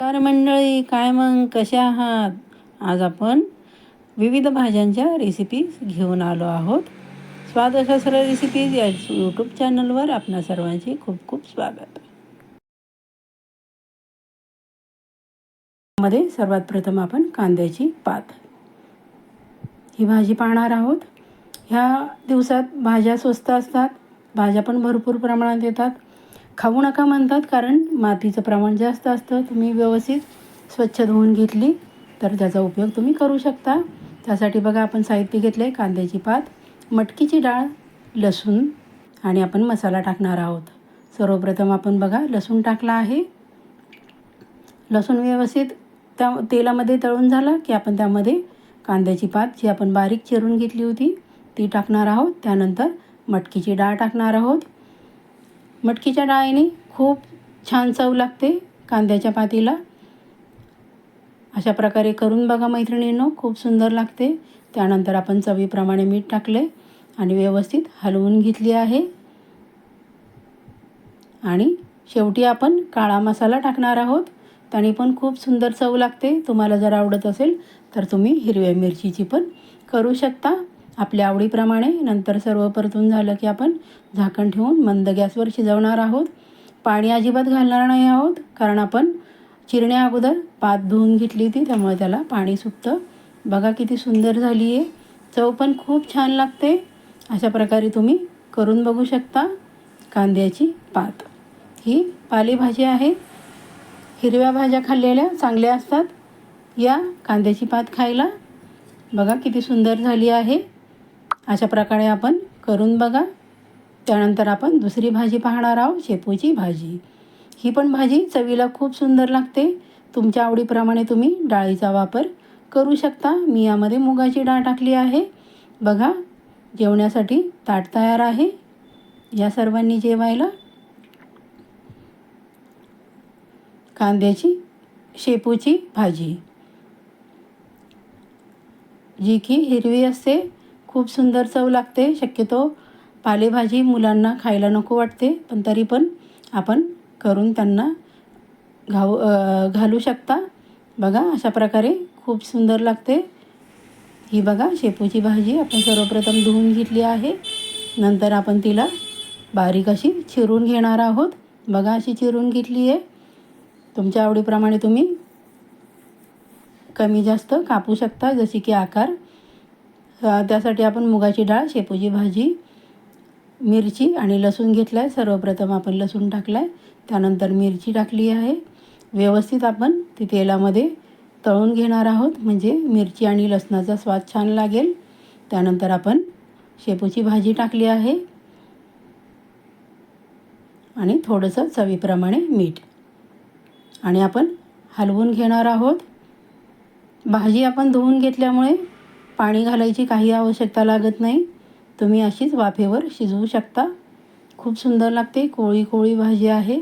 नमस्कार मंडळी काय मग? कशा आहात? आज आपण विविध भाज्यांच्या रेसिपीज घेऊन आलो आहोत. स्वादशास्त्र रेसिपीज या यूट्यूब चॅनलवर आपणा सर्वांचे खूप खूप स्वागत. मध्ये सर्वात प्रथम आपण कांद्याची पात. ही भाजी पाहणार आहोत. ह्या दिवसात भाज्या स्वस्त असतात. भाज्या पण भरपूर प्रमाणात येतात. खाऊ नका म्हणतात कारण मातीचं प्रमाण जास्त असतं. तुम्ही व्यवस्थित स्वच्छ धुवून घेतली तर त्याचा उपयोग तुम्ही करू शकता. त्यासाठी बघा आपण साहित्य घेतलं आहे कांद्याची पात मटकीची डाळ लसूण आणि आपण मसाला टाकणार आहोत. सर्वप्रथम आपण बघा लसूण टाकला आहे. लसूण व्यवस्थित त्या तेलामध्ये तळून झाला की आपण त्यामध्ये कांद्याची पात जी आपण बारीक चिरून घेतली होती ती टाकणार आहोत. त्यानंतर मटकीची डाळ टाकणार आहोत. मटकीच्या डाळीने खूप छान चव लागते कांद्याच्या पातीला. अशा प्रकारे करून बघा मैत्रिणींनो खूप सुंदर लागते. त्यानंतर आपण चवीप्रमाणे मीठ टाकले आणि व्यवस्थित हलवून घेतली आहे. आणि शेवटी आपण काळा मसाला टाकणार आहोत. त्याने पण खूप सुंदर चव लागते. तुम्हाला जर आवडत असेल तर तुम्ही हिरव्या मिरचीची पण करू शकता. आपल्या आवडीप्रमाणे नंतर सर्व परतून झालं की आपण झाकण ठेवून मंद गॅसवर शिजवणार आहोत. पाणी अजिबात घालणार नाही आहोत कारण आपण चिरण्या अगोदर पात धुवून घेतली होती त्यामुळे त्याला पाणी सुटतं. बघा किती सुंदर झाली आहे चव पण खूप छान लागते. अशा प्रकारे तुम्ही करून बघू शकता कांद्याची पात. ही पालेभाजी आहे. हिरव्या भाज्या खाल्लेल्या चांगल्या असतात. या कांद्याची पात खायला बघा किती सुंदर झाली आहे. अशा प्रकारे आपण करून बघा. त्यानंतर आपण दुसरी भाजी पाहणार आहोत शेपूची भाजी. ही पण भाजी चवीला खूप सुंदर लागते. तुमच्या आवडीप्रमाणे तुम्ही डाळीचा वापर करू शकता. मी यामध्ये मुगाची डाळ टाकली आहे. बघा जेवण्यासाठी ताट तयार आहे. या सर्वांनी जेवायला कांद्याची शेपूची भाजी. जी की हिरवी असते खूप सुंदर चव लागते शक्यतो पालेभाजी मुलांना खायला नको वाटते पण तरी पण आपण करून त्यांना घाऊ घालू शकता. बघा अशा प्रकारे खूप सुंदर लागते. ही बघा शेपूची भाजी आपण सर्वप्रथम धुवून घेतली आहे. नंतर आपण तिला बारीक अशी चिरून घेणार आहोत. बघा अशी चिरून घेतली आहे. तुमच्या आवडीप्रमाणे तुम्ही कमी जास्त कापू शकता जशी की आकार त्यासाठी आपण मुगाची डाळ शेपूची भाजी मिरची आणि लसूण घेतला आहे सर्वप्रथम आपण लसूण टाकला आहे त्यानंतर मिरची टाकली आहे. व्यवस्थित आपण ती तेलामध्ये तळून घेणार आहोत. म्हणजे मिरची आणि लसणाचा स्वाद छान लागेल. त्यानंतर आपण शेपूची भाजी टाकली आहे. आणि थोडंसं चवीप्रमाणे मीठ. आणि आपण हलवून घेणार आहोत. भाजी आपण धुवून घेतल्यामुळे पाणी घालायची काही आवश्यकता लागत नाही. तुम्ही अशीच वाफेवर शिजवू शकता. खूप सुंदर लागते. कोळी कोळी भाजी आहे.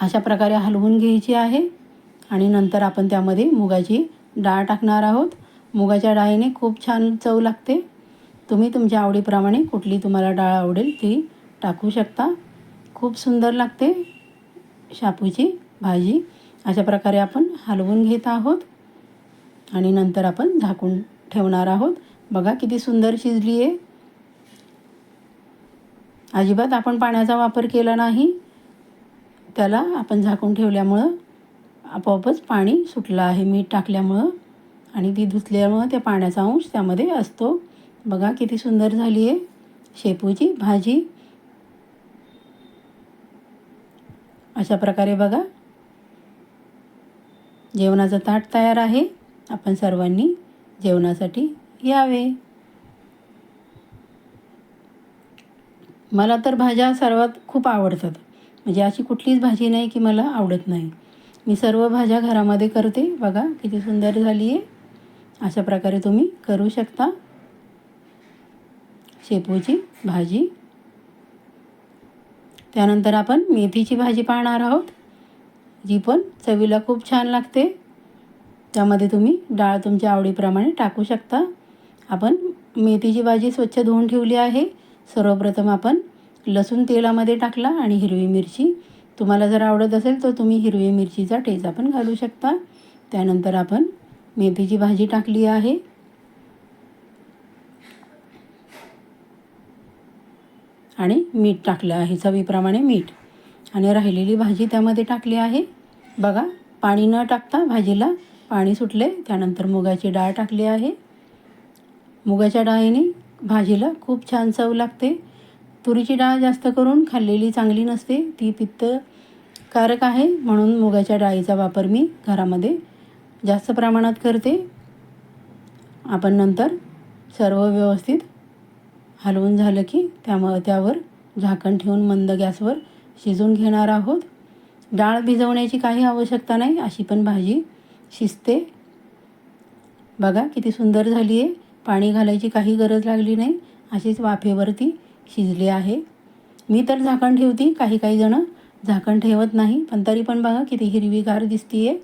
अशा प्रकारे हलवून घ्यायची आहे. आणि नंतर आपण त्यामध्ये मुगाची डाळ टाकणार आहोत. मुगाच्या डाळीने खूप छान चव लागते. तुम्ही तुमच्या आवडीप्रमाणे कुठली तुम्हाला डाळ आवडेल ती टाकू शकता. खूप सुंदर लागते. शापूची भाजी. अशा प्रकारे आपण हलवून घेत आहोत. आणि नंतर आपण झाकून ठेवणार आहोत. बघा किती सुंदर शिजली आहे. अजिबात आपण पाण्याचा वापर केला नाही. त्याला आपण झाकून ठेवल्यामुळं आपोआपच पाणी सुटलं आहे मीठ टाकल्यामुळं. आणि ती धुतल्यामुळं त्या पाण्याचा अंश त्यामध्ये असतो. बघा किती सुंदर झाली आहे. शेपूची भाजी. अशा प्रकारे बघा. जेवणाचं ताट तयार आहे. आपण सर्वांनी जेवणासाठी यावे. मला तर भाज्या सर्वात खूप आवडतात. म्हणजे अशी कुठलीच भाजी नाही की मला आवडत नाही. मी सर्व भाज्या घरामध्ये करते. बघा किती सुंदर झाली आहे अशा प्रकारे तुम्ही करू शकता. शेपूची भाजी. त्यानंतर आपण मेथीची भाजी पाहणार आहोत. जी पण चवीला खूप छान लागते. त्यामध्ये तुम्ही डाळ तुमच्या आवडीप्रमाणे टाकू शकता. आपण मेथीची भाजी स्वच्छ धुवून ठेवली आहे. सर्वप्रथम आपण लसूण तेलामध्ये टाकला आणि हिरवी मिरची. तुम्हाला जर आवडत असेल तर तुम्ही हिरवी मिरचीचा ठेचा पण घालू शकता. त्यानंतर आपण मेथीची भाजी टाकली आहे. आणि मीठ टाकलं आहे चवीप्रमाणे मीठ. आणि राहिलेली भाजी त्यामध्ये टाकली आहे. बघा पाणी न टाकता भाजीला पाणी सुटले त्यानंतर मुगाची डाळ टाकली आहे. मुगाच्या डाळीने भाजीला खूप छान चव लागते. तुरीची डाळ जास्त करून खाल्लेली चांगली नसते ती पित्तकारक आहे म्हणून मुगाच्या डाळीचा वापर मी घरामध्ये जास्त प्रमाणात करते. आपण नंतर सर्व व्यवस्थित हलवून झालं की त्यामुळं त्यावर झाकण ठेवून मंद गॅसवर शिजून घेणार आहोत. डाळ भिजवण्याची काही आवश्यकता नाही अशी पण भाजी शिजते. बघा किती सुंदर झाली आहे पाणी घालायची काही गरज लागली नाही. अशीच वाफेवरती शिजली आहे. मी तर झाकण ठेवते काही काही जणं झाकण ठेवत नाही पण तरी पण बघा किती हिरवीगार दिसती आहे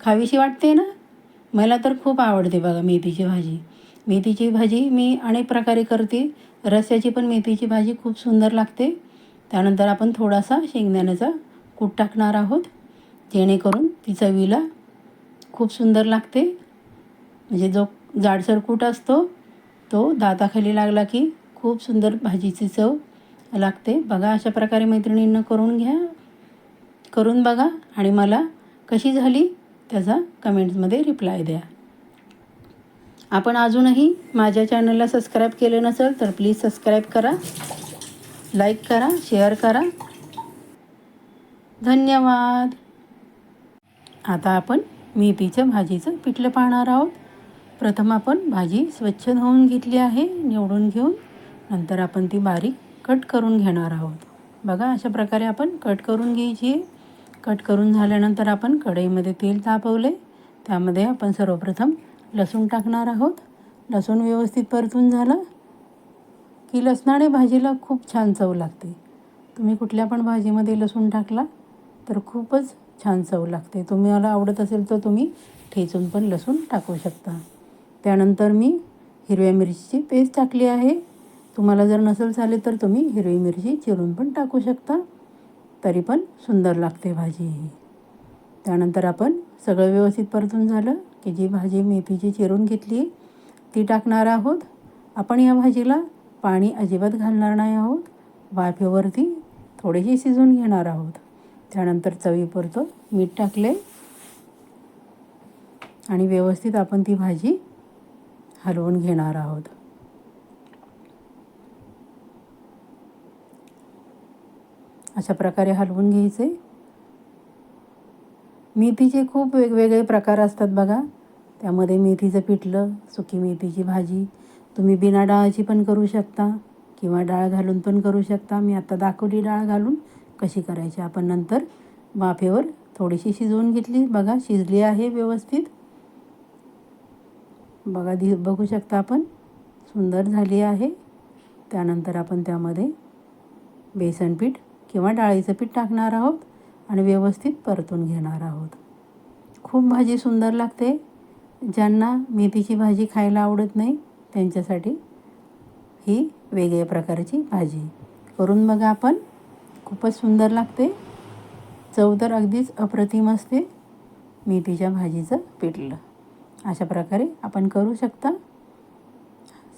खावीशी वाटते ना? मला तर खूप आवडते बघा मेथीची भाजी. मेथीची भाजी मी अनेक प्रकारे करते. रस्याची पण मेथीची भाजी खूप सुंदर लागते. त्यानंतर आपण थोडासा शेंगदाण्याचा कूट टाकणार आहोत. जेणेकरून ती चवीला खूप सुंदर लागते. म्हणजे जो जाडसर कूट असतो तो दाताखाली लागला की खूप सुंदर भाजीची चव लागते. बघा अशा प्रकारे मैत्रिणींना करून घ्या करून बघा आणि मला कशी झाली त्याचा कमेंट्समध्ये रिप्लाय द्या. आपण अजूनही माझ्या चॅनलला सबस्क्राईब केलं नसेल तर प्लीज सबस्क्राईब करा लाईक करा शेअर करा. धन्यवाद. आता आपण मेथीच्या भाजीचं पिठलं पाहणार आहोत. प्रथम आपण भाजी स्वच्छ धुवून घेतली आहे निवडून घेऊन. नंतर आपण ती बारीक कट करून घेणार आहोत. बघा अशा प्रकारे आपण कट करून घ्यायची आहे. कट करून झाल्यानंतर आपण कढईमध्ये तेल तापवले. त्यामध्ये आपण सर्वप्रथम लसूण टाकणार आहोत. लसूण व्यवस्थित परतून झालं की लसणाने भाजीला खूप छान चव लागते. तुम्ही कुठल्या पण भाजीमध्ये लसूण टाकला तर खूपच छान चव लागते. तुम्हाला आवडत असेल तर तुम्ही ठेचून पण लसूण टाकू शकता. त्यानंतर मी हिरव्या मिरचीची पेस्ट टाकली आहे. तुम्हाला जर नसेल झाले तर तुम्ही हिरवी मिरची चिरून पण टाकू शकता. तरी पण सुंदर लागते भाजी ही. त्यानंतर आपण सगळं व्यवस्थित परतून झालं की जी भाजी मेथीची चिरून घेतली ती टाकणार आहोत. आपण या भाजीला पाणी अजिबात घालणार नाही आहोत. वाफेवरती थोडीशी शिजून घेणार आहोत. त्यानंतर चवीपुरतं मीठ टाकले. आणि व्यवस्थित आपण ती भाजी हलवून घेणार आहोत. अशा प्रकारे हलवून घ्यायचे. मेथीचे खूप वेगवेगळे प्रकार असतात बघा. त्यामध्ये मेथीचं पिठलं सुकी मेथीची भाजी. तुम्ही बिना डाळाची पण करू शकता किंवा डाळ घालून पण करू शकता. मी आता दाखवली डाळ घालून. कशी करायची आपण नंतर वाफेवर थोडीशी शिजवून घेतली. बघा शिजली आहे व्यवस्थित. बघा दि बघू शकता आपण सुंदर झाली आहे. त्यानंतर आपण त्यामध्ये बेसन पीठ किंवा डाळीचं पीठ टाकणार आहोत आणि व्यवस्थित परतून घेणार आहोत. खूप भाजी सुंदर लागते. ज्यांना मेथीची भाजी खायला आवडत नाही त्यांच्यासाठी ही वेगळ्या प्रकारची भाजी. करून बघा आपण. खूपच सुंदर लागते. चव तर अगदीच अप्रतिम असते. मेथीच्या भाजीचं पिठलं. अशा प्रकारे आपण करू शकता.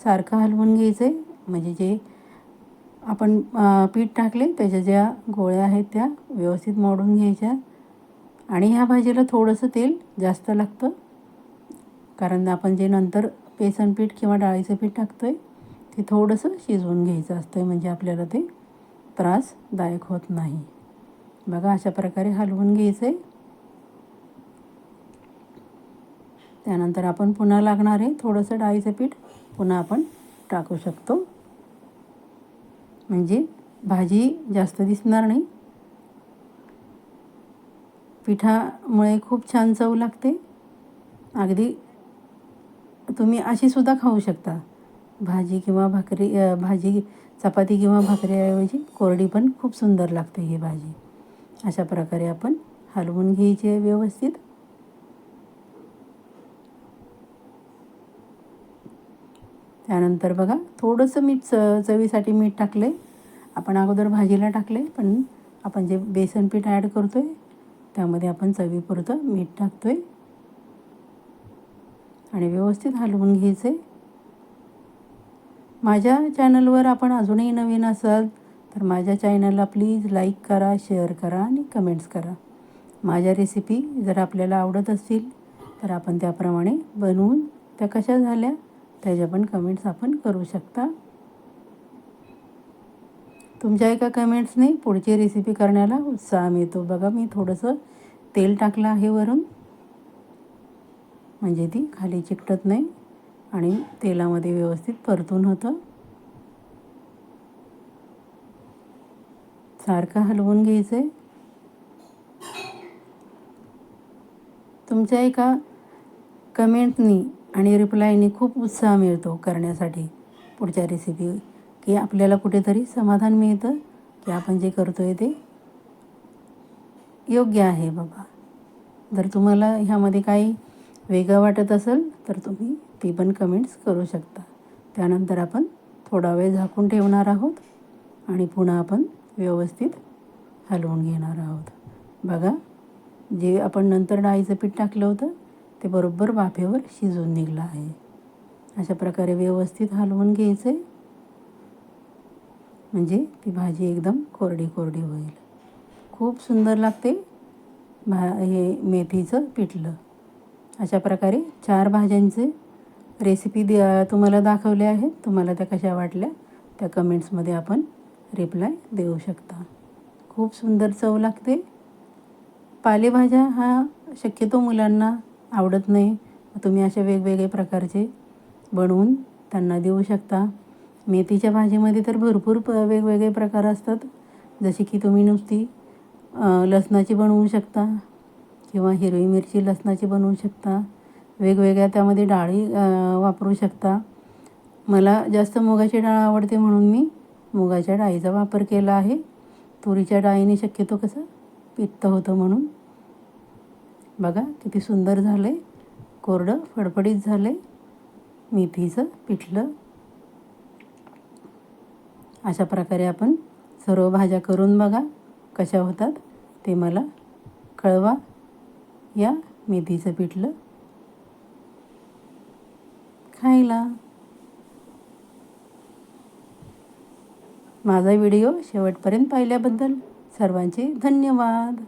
सारखं हलवून घ्यायचं आहे म्हणजे जे आपण पीठ टाकले त्याच्या ज्या गोळ्या आहेत त्या व्यवस्थित मोडून घ्यायच्या. आणि ह्या भाजीला थोडंसं तेल जास्त लागतं. कारण आपण जे नंतर बेसन पीठ किंवा डाळीचं पीठ टाकतो आहे ते थोडंसं शिजवून घ्यायचं असतं म्हणजे आपल्याला ते त्रासदायक होत नाही. बघा अशा प्रकारे हलवून घ्यायचं आहे त्यानंतर आपण पुन्हा लागणार आहे थोडंसं डाळीचं पीठ. पुन्हा आपण टाकू शकतो. म्हणजे भाजी जास्त दिसणार नाही. पिठामुळे खूप छान चव लागते. अगदी तुम्ही अशीसुद्धा खाऊ शकता. भाजी किंवा भाकरी भाजी चपाती किंवा भाकरीऐवजी कोरडी पण खूप सुंदर लागते ही भाजी. अशा प्रकारे आपण हलवून घ्यायची आहे व्यवस्थित. त्यानंतर बघा थोडंसं मीठ च चवीसाठी मीठ टाकले आपण अगोदर भाजीला टाकले पण आपण जे बेसन पीठ ॲड करतो आहे त्यामध्ये आपण चवीपुरतं मीठ टाकतो आहे आणि व्यवस्थित हलवून घ्यायचं आहे माझ्या चॅनलवर आपण अजूनही नवीन असाल तर माझ्या चॅनलला प्लीज लाईक करा शेअर करा आणि कमेंट्स करा. माझ्या रेसिपी जर आपल्याला आवडत असतील तर आपण त्याप्रमाणे बनवून त्या कशा झाल्या त्याच्या पण कमेंट्स आपण करू शकता. तुमच्या एका कमेंट्सने पुढची रेसिपी करण्याला उत्साह मिळतो. बघा मी थोडंसं तेल टाकलं आहे वरून. म्हणजे ती खाली चिकटत नाही. आणि तेलामध्ये व्यवस्थित परतून होतं. सारखं हलवून घ्यायचं आहे तुमच्या एका कमेंटनी आणि रिप्लायनी खूप उत्साह मिळतो करण्यासाठी. पुढच्या रेसिपी की आपल्याला कुठेतरी समाधान मिळतं की आपण जे करतो आहे ते योग्य आहे बाबा. जर तुम्हाला ह्यामध्ये काही वेगळं वाटत असेल तर तुम्ही ती पण कमेंट्स करू शकता. त्यानंतर आपण थोडा वेळ झाकून ठेवणार आहोत आणि पुन्हा आपण व्यवस्थित हलवून घेणार आहोत. बघा जे आपण नंतर डाळीचं पीठ टाकलं होतं ते बरोबर वाफेवर शिजून निघलं आहे. अशा प्रकारे व्यवस्थित हलवून घ्यायचं आहे म्हणजे ती भाजी एकदम कोरडी कोरडी होईल. खूप सुंदर लागते भा हे मेथीचं पिठलं. अशा प्रकारे चार भाज्यांचे रेसिपी द तुम्हाला दाखवल्या आहेत. तुम्हाला त्या कशा वाटल्या त्या कमेंट्समध्ये आपण रिप्लाय देऊ शकता. खूप सुंदर चव लागते. पालेभाज्या हा शक्यतो मुलांना आवडत नाही. तुम्ही अशा वेगवेगळे प्रकारचे बनवून त्यांना देऊ शकता. मेथीच्या भाजीमध्ये तर भरपूर प वेगवेगळे प्रकार असतात. जसे की तुम्ही नुसती लसणाची बनवू शकता किंवा हिरवी मिरची लसणाची बनवू शकता. वेगवेगळ्या त्यामध्ये डाळी वापरू शकता. मला जास्त मुगाची डाळ आवडते म्हणून मी मुगाच्या डाळीचा वापर केला आहे. तुरीच्या डाळीने शक्यतो कसं? पित्त होतं म्हणून. बघा किती सुंदर झालं आहे कोरडं फडफडीत झालं आहे मेथीचं पिठलं. अशा प्रकारे आपण सर्व भाज्या करून बघा कशा होतात ते मला कळवा. या मेथीचं पिठलं. खायला. माझा व्हिडिओ शेवटपर्यंत पाहिल्याबद्दल सर्वांचे धन्यवाद.